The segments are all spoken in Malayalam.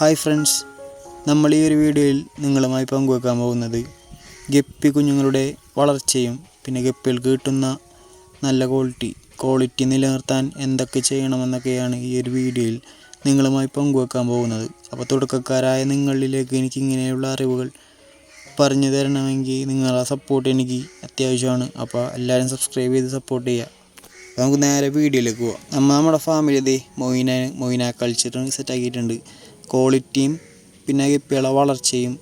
Hi friends. നമ്മൾ ഈ ഒരു വീഡിയോയിൽ നിങ്ങളുമായി പങ്കുവെക്കാൻ പോകുന്നത് ഗപ്പി കുഞ്ഞുങ്ങളുടെ വളർച്ചയും പിന്നെ ഗപ്പികൾക്ക് കിട്ടുന്ന നല്ല ക്വാളിറ്റി ക്വാളിറ്റി നിലനിർത്താൻ എന്തൊക്കെ ചെയ്യണമെന്നൊക്കെയാണ് ഈ ഒരു വീഡിയോയിൽ നിങ്ങളുമായി പങ്കുവെക്കാൻ പോകുന്നത്. അപ്പോൾ തുടക്കക്കാരായ നിങ്ങളിലേക്ക് എനിക്ക് ഇങ്ങനെയുള്ള അറിവുകൾ പറഞ്ഞു തരണമെങ്കിൽ നിങ്ങളെ സപ്പോർട്ട് എനിക്ക് അത്യാവശ്യമാണ്. അപ്പോൾ എല്ലാവരും സബ്സ്ക്രൈബ് ചെയ്ത് സപ്പോർട്ട് ചെയ്യുക. നമുക്ക് നേരെ വീഡിയോയിലേക്ക് പോവാം. നമ്മൾ നമ്മുടെ ഫാമിലി ഇതേ മൊയിന മൊയിന സെറ്റ് സെറ്റാക്കിയിട്ടുണ്ട് ക്വാളിറ്റിയും പിന്നെ പിള വളർച്ചയും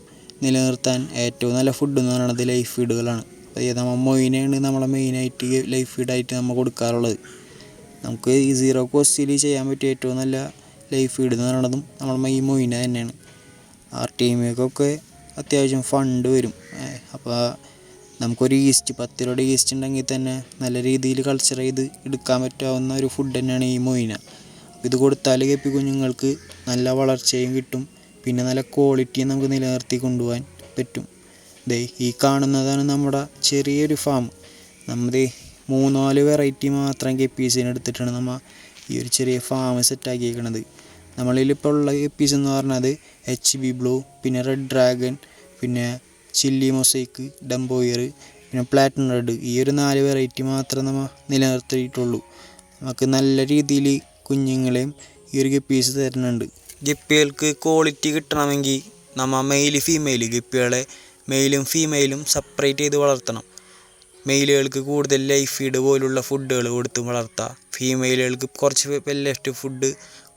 നിലനിർത്താൻ ഏറ്റവും നല്ല ഫുഡ് എന്ന് പറയുന്നത് ലൈഫ് ഫീഡുകളാണ് അതായത് നമ്മൾ മൊയിനയാണ് നമ്മളെ മെയിനായിട്ട് ലൈഫ് ഫീഡായിട്ട് നമ്മൾ കൊടുക്കാറുള്ളത്. നമുക്ക് ഈ സീറോ കോസ്റ്റിൽ ചെയ്യാൻ പറ്റിയ ഏറ്റവും നല്ല ലൈഫ് ഫീഡ് എന്ന് പറയുന്നതും നമ്മളെ ഈ മൊയിന തന്നെയാണ്. ആർ ടി അത്യാവശ്യം ഫണ്ട് വരും. അപ്പോൾ നമുക്കൊരു ഈസ്റ്റ് പത്ത് രൂപയുടെ ഈസ്റ്റ് ഉണ്ടെങ്കിൽ തന്നെ നല്ല രീതിയിൽ കൾച്ചർ ചെയ്ത് എടുക്കാൻ പറ്റാവുന്ന ഒരു ഫുഡ് തന്നെയാണ് ഈ മൊയിന. ഇത് കൊടുത്താൽ ഗപ്പി കുഞ്ഞുങ്ങൾക്ക് നല്ല വളർച്ചയും കിട്ടും. പിന്നെ നല്ല ക്വാളിറ്റിയും നമുക്ക് നിലനിർത്തി കൊണ്ടുപോകാൻ പറ്റും. ദേ ഈ കാണുന്നതാണ് നമ്മുടെ ചെറിയൊരു ഫാം നമ്മുടെ മൂന്നാൽ വെറൈറ്റി മാത്രം ഗപ്പീസിന് എടുത്തിട്ടാണ് നമ്മൾ ഈ ഒരു ചെറിയ ഫാം സെറ്റാക്കിയേക്കണത് നമ്മളിലിപ്പോൾ ഉള്ള ഗപ്പീസ് എന്ന് പറഞ്ഞത് എച്ച് ബി ബ്ലൂ പിന്നെ റെഡ് ഡ്രാഗൺ പിന്നെ ചില്ലി മൊസൈക്ക് ഡംബോയർ പിന്നെ പ്ലാറ്റിനം റെഡ് ഈ ഒരു നാല് വെറൈറ്റി മാത്രം നമ്മൾ നിലനിർത്തിയിട്ടുള്ളൂ. നമുക്ക് നല്ല രീതിയിൽ കുഞ്ഞുങ്ങളെയും ഈ ഒരു ഗപ്പീസ് തരുന്നുണ്ട്. ഗപ്പികൾക്ക് ക്വാളിറ്റി കിട്ടണമെങ്കിൽ നമ്മൾ മെയിൽ ഫീമെയിൽ ഗപ്പികളെ മെയിലും ഫീമെയിലും സെപ്പറേറ്റ് ചെയ്ത് വളർത്തണം. മെയിലുകൾക്ക് കൂടുതൽ ലൈഫ് ഫീഡ് പോലുള്ള ഫുഡുകൾ കൊടുത്ത് വളർത്താം. ഫീമെയിലുകൾക്ക് കുറച്ച് പെല്ലറ്റ് ഫുഡ്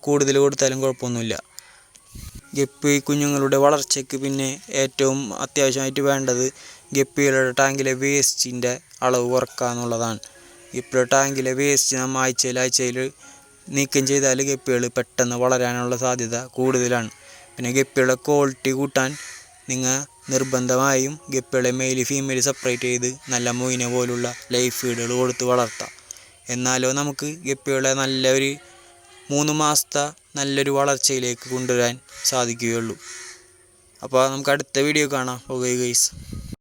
കൂടുതൽ കൊടുത്താലും കുഴപ്പമൊന്നുമില്ല. ഗപ്പി കുഞ്ഞുങ്ങളുടെ വളർച്ചയ്ക്ക് പിന്നെ ഏറ്റവും അത്യാവശ്യമായിട്ട് വേണ്ടത് ഗപ്പികളുടെ ടാങ്കിലെ വേസ്റ്റിന്റെ അളവ് കുറക്കുക എന്നുള്ളതാണ് ഗപ്പിയുടെ ടാങ്കിലെ വേസ്റ്റ് നമ്മൾ ആഴ്ചയിൽ ആഴ്ചയിൽ നീക്കം ചെയ്താൽ ഗപ്പികൾ പെട്ടെന്ന് വളരാനുള്ള സാധ്യത കൂടുതലാണ്. പിന്നെ ഗപ്പികളെ ക്വാളിറ്റി കൂട്ടാൻ നിങ്ങൾ നിർബന്ധമായും ഗപ്പികളെ മെയിൽ ഫീമെയിൽ സെപ്പറേറ്റ് ചെയ്ത് നല്ല മൊയിനെ പോലുള്ള ലൈഫ് ഫീഡുകൾ കൊടുത്ത് വളർത്താം. എന്നാലോ നമുക്ക് ഗപ്പികളെ നല്ല ഒരു മൂന്ന് മാസത്തെ നല്ലൊരു വളർച്ചയിലേക്ക് കൊണ്ടുവരാൻ സാധിക്കുകയുള്ളൂ. അപ്പോൾ നമുക്ക് അടുത്ത വീഡിയോ കാണാം. Okay guys